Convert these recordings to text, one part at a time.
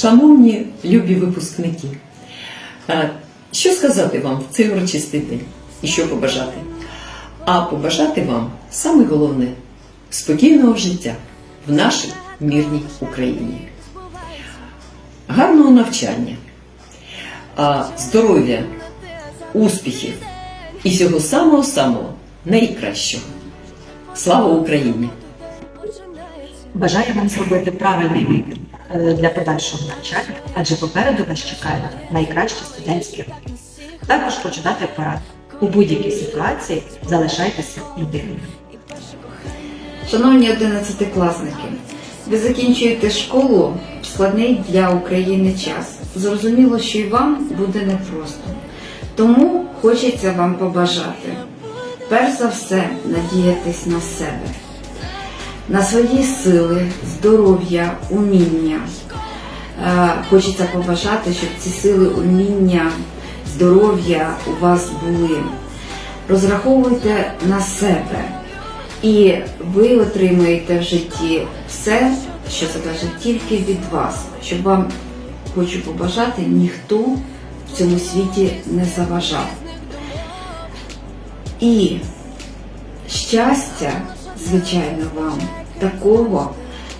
Шановні любі випускники, е, що сказати вам в цей урочистий день і що побажати? А побажати вам саме головне спокійного життя в нашій мирній Україні, гарного навчання, здоров'я, успіхів і всього самого-самого найкращого. Слава Україні! Бажаю вам зробити правильний вибір для подальшого навчання, адже попереду вас чекають найкращі студентські роки. Також хочу дати пораду. У будь-якій ситуації залишайтеся людиною. Шановні одинадцятикласники, ви закінчуєте школу в складний для України час. Зрозуміло, що і вам буде непросто. Тому хочеться вам побажати. Перш за все, надіятись на себе, на свої сили, здоров'я, уміння. Е, Хочеться побажати, щоб ці сили, уміння, здоров'я у вас були. Розраховуйте на себе. І ви отримаєте в житті все, що залежить тільки від вас. Щоб вам хочу побажати, ніхто в цьому світі не заважав. І щастя, звичайно, вам такого,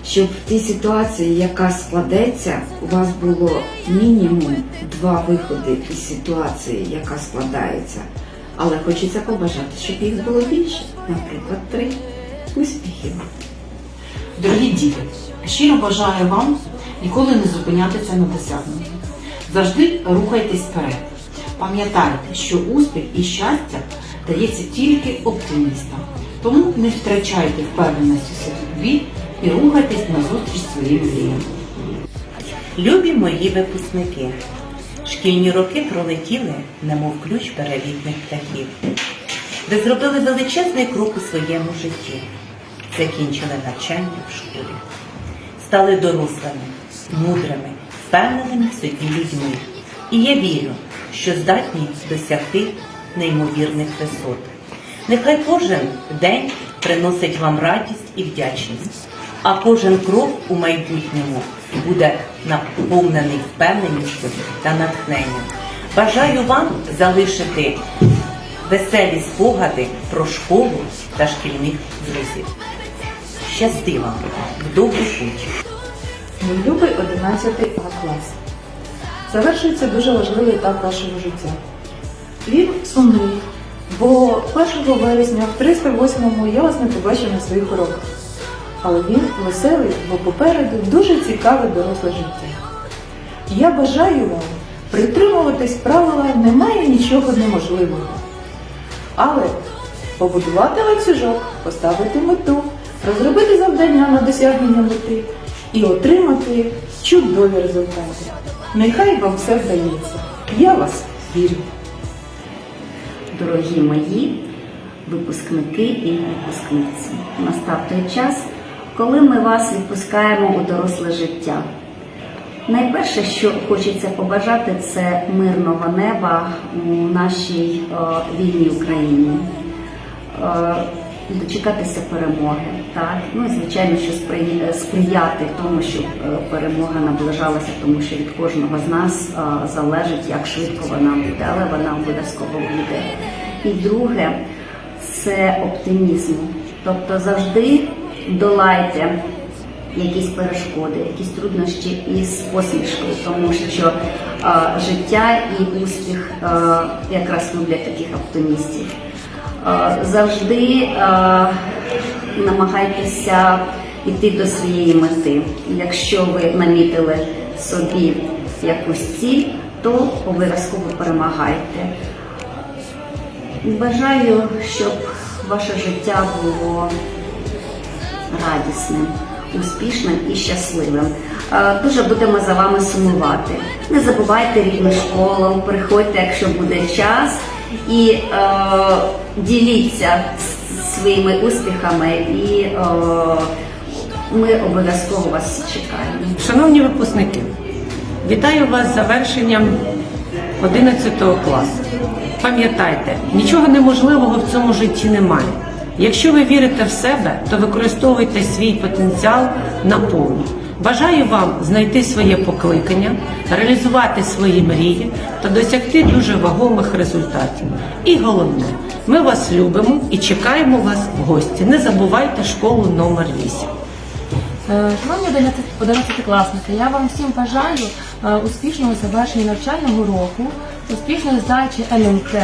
щоб в тій ситуації, яка складеться, у вас було мінімум два виходи із ситуації, яка складається. Але хочеться побажати, щоб їх було більше, наприклад, три успіхів. Дорогі діти, щиро бажаю вам ніколи не зупинятися на досягненні. Завжди рухайтесь вперед. Пам'ятайте, що успіх і щастя дається тільки оптимістам. Тому не втрачайте впевненості собі і рухайтесь назустріч своїм мріям. Любі мої випускники, шкільні роки пролетіли, немов ключ перелітних птахів. Ви зробили величезний крок у своєму житті, закінчили навчання в школі, стали дорослими, мудрими, впевненими в собі людьми. І я вірю, що здатні досягти неймовірних висот. Нехай кожен день приносить вам радість і вдячність, а кожен крок у майбутньому буде наповнений впевненістю та натхненням. Бажаю вам залишити веселі спогади про школу та шкільних друзів. Щасти вам в довгу путь! Мій любий 11 А клас. Завершується дуже важливий етап вашого життя. Він сумний, бо 1 вересня в 308-му я вас не побачив на своїх уроках. Але він веселий, бо попереду дуже цікаве доросле життя. Я бажаю вам притримуватись правила немає нічого неможливого. Але побудувати ланцюжок, поставити мету, розробити завдання на досягнення мети і отримати чудові результати. Нехай вам все вдається. Я вас вірю. Дорогі мої випускники і випускниці, настав той час, коли ми вас відпускаємо у доросле життя. Найперше, що хочеться побажати, це мирного неба у нашій е, вільній Україні. Е, дочекатися перемоги, так ну і звичайно, що спри- сприяти тому, щоб е, перемога наближалася, тому що від кожного з нас е, залежить, як швидко вона буде, але вона обов'язково буде. І друге це оптимізм. Тобто завжди долайте якісь перешкоди, якісь труднощі із посмішкою, тому що е, життя і успіх е, якраз люблять таких оптимістів. Е, завжди е, намагайтеся йти до своєї мети. Якщо ви намітили собі якусь ціль, то обов'язково перемагайте. Бажаю, щоб ваше життя було радісним, успішним і щасливим. Е, Дуже будемо за вами сумувати. Не забувайте рідну школу, приходьте, якщо буде час, і е, діліться своїми успіхами, і е, ми обов'язково вас чекаємо. Шановні випускники, вітаю вас з завершенням 11 класу. Пам'ятайте, нічого неможливого в цьому житті немає. Якщо ви вірите в себе, то використовуйте свій потенціал наповну. Бажаю вам знайти своє покликання, реалізувати свої мрії та досягти дуже вагомих результатів. І головне, ми вас любимо і чекаємо вас в гості. Не забувайте школу номер 8. Е, Шановні 11-класники, я вам всім бажаю е, успішного завершення навчального року, успішної здачі НМТ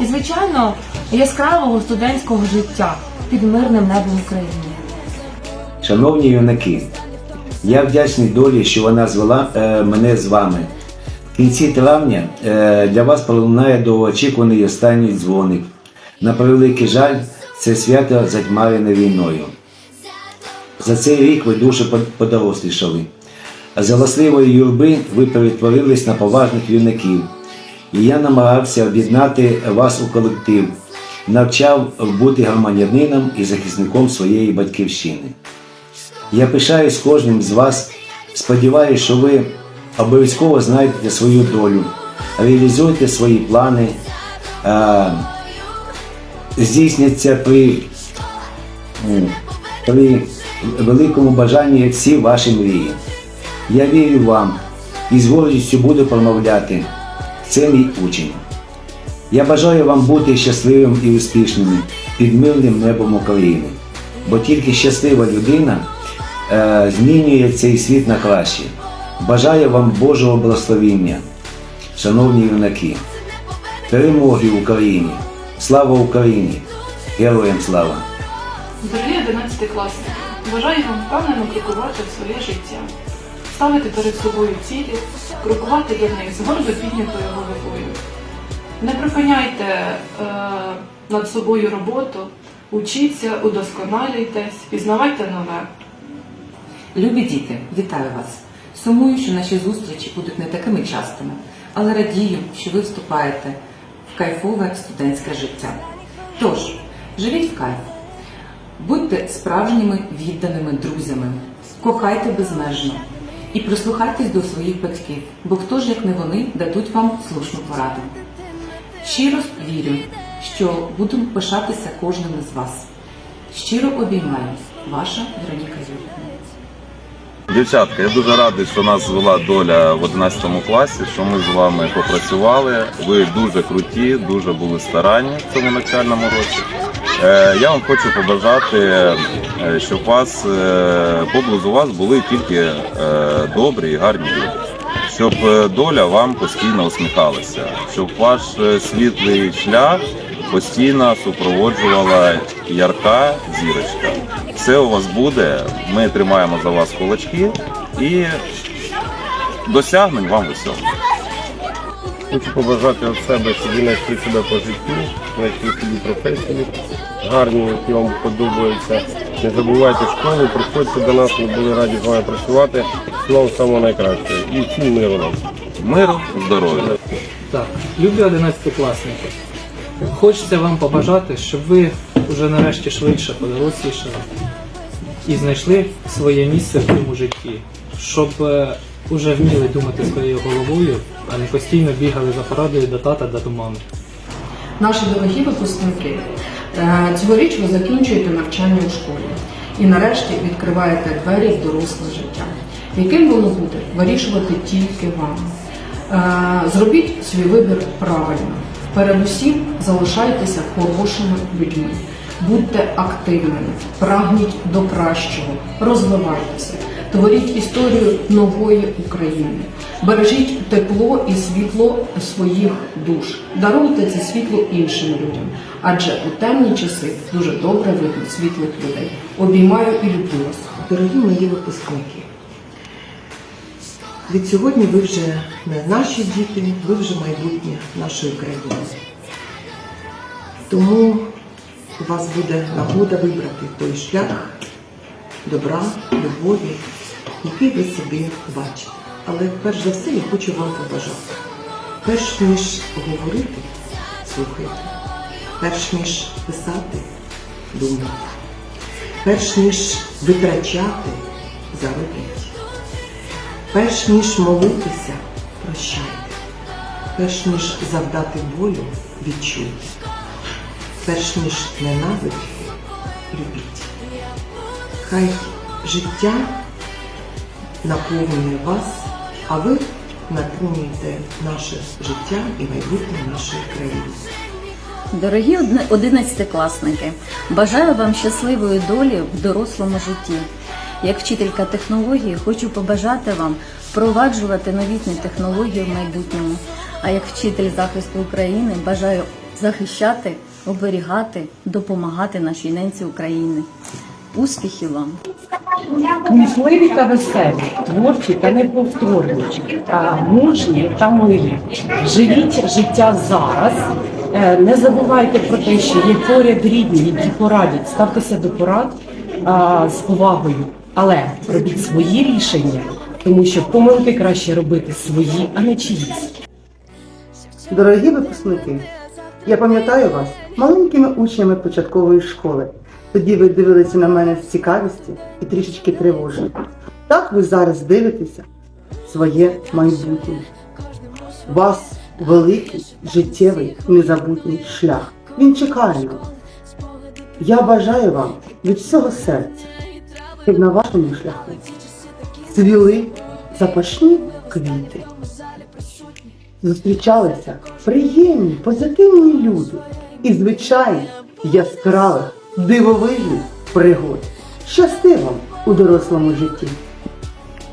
і, звичайно, яскравого студентського життя під мирним небом України. Шановні юнаки, я вдячний долі, що вона звела е, мене з вами. В кінці травня для вас пролунає довгоочікуваний останній дзвоник. На превеликий жаль, це свято затьмарене війною. За цей рік ви дуже подорослішали. З галасливої юрби ви перетворились на поважних юнаків. І я намагався об'єднати вас у колектив, навчав бути громадянином і захисником своєї батьківщини. Я пишаюсь кожним з вас. Сподіваюся, що ви обов'язково знайдете свою долю, реалізуєте свої плани, здійсняться при, при великому бажанні всі ваші мрії. Я вірю вам і з гордістю буду промовляти. Це мій учень. Я бажаю вам бути щасливим і успішним під мирним небом України, бо тільки щаслива людина е, змінює цей світ на краще. Бажаю вам Божого благословіння, шановні юнаки, перемоги Україні! Слава Україні! Героям слава! Дорогі 11 класники, бажаю вам впевнено крокувати в своє життя, ставити перед собою цілі, крокувати до них з гордо піднятою головою. Не припиняйте е, над собою роботу, учіться, удосконалюйтесь, пізнавайте нове. Любі діти, вітаю вас! Сумую, що наші зустрічі будуть не такими частими, але радію, що ви вступаєте в кайфове студентське життя. Тож, живіть в кайф, будьте справжніми відданими друзями, кохайте безмежно і прислухайтесь до своїх батьків, бо хто ж, як не вони, дадуть вам слушну пораду. Щиро вірю, що буду пишатися кожним із вас. Щиро обіймаю, ваша Вероніка Юрівна. Дівчатка, я дуже радий, що нас звела доля в 11 класі, що ми з вами попрацювали. Ви дуже круті, дуже були старанні в цьому навчальному році. Е, Я вам хочу побажати, е, щоб вас е, поблизу вас були тільки добрі і гарні люди. Щоб доля вам постійно усміхалася, щоб ваш світлий шлях постійно супроводжувала ярка зірочка. Все у вас буде. Ми тримаємо за вас кулачки і досягнень вам усього. Хочу побажати від себе, щоб ви знайшли себе по життю, знайшли собі професію, гарні, які вам подобаються. Не забувайте школу, приходьте до нас, ми були раді з вами працювати. Всього самого найкращого. І всім миру нам. Миру, здоров'я. Так, любі 11-класники, хочеться вам побажати, щоб ви вже нарешті швидше подорослішали і знайшли своє місце в цьому житті, щоб е, уже вміли думати своєю головою, а не постійно бігали за порадою до тата та до мами. Наші дорогі випускники, е, цьогоріч ви закінчуєте навчання у школі і нарешті відкриваєте двері в доросле життя. Яким воно буде, вирішувати тільки вам. Е, Зробіть свій вибір правильно. Передусім залишайтеся хорошими людьми, будьте активними, прагніть до кращого, розвивайтеся, творіть історію нової України, бережіть тепло і світло своїх душ, даруйте це світло іншим людям, адже у темні часи дуже добре видно світлих людей. Обіймаю і люблю вас. Дорогі мої випускники, від сьогодні ви вже не наші діти, ви вже майбутнє нашої країни. Тому у вас буде нагода вибрати той шлях добра, любові, який ви собі бачите. Але перш за все я хочу вам побажати. Перш ніж говорити, слухайте. Перш ніж писати, думайте. Перш ніж витрачати, заробіть. Перш ніж молитися, прощайте. Перш ніж завдати болю, відчуйте. Перш ніж ненавидіти, любіть. Хай життя наповнює вас, а ви наповнюєте наше життя і майбутнє нашої країни. Дорогі одинадцятикласники, бажаю вам щасливої долі в дорослому житті. Як вчителька технології хочу побажати вам впроваджувати новітні технології в майбутньому. А як вчитель захисту України бажаю захищати, оберігати, допомагати нашій ненці України. Успіхів вам! Кмітливі та веселі, творчі та неповторні, мужні та милі. Живіть життя зараз. Е, Не забувайте про те, що є поряд рідні, які порадять. Ставтеся до порад з повагою, але робіть свої рішення, тому що помилки краще робити свої, а не чиїсь. Дорогі випускники, я пам'ятаю вас маленькими учнями початкової школи. Тоді ви дивилися на мене з цікавістю і трішечки тривожно. Так ви зараз дивитеся своє майбутнє. Вас великий життєвий незабутній шлях. Він чекає на вас. Я бажаю вам від всього серця, щоб на вашому шляху цвіли запашні квіти зустрічалися приємні, позитивні люди і, звичайно, яскравих, дивовижних пригод. Щасти вам у дорослому житті!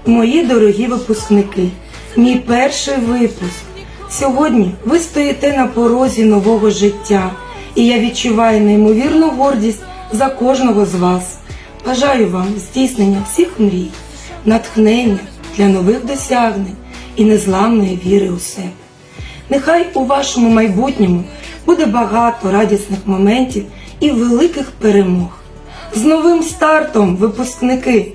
Мої дорогі випускники, мій перший випуск. Сьогодні ви стоїте на порозі нового життя, і я відчуваю неймовірну гордість за кожного з вас. Бажаю вам здійснення всіх мрій, натхнення для нових досягнень і незламної віри у себе. Нехай у вашому майбутньому буде багато радісних моментів і великих перемог. З новим стартом, випускники!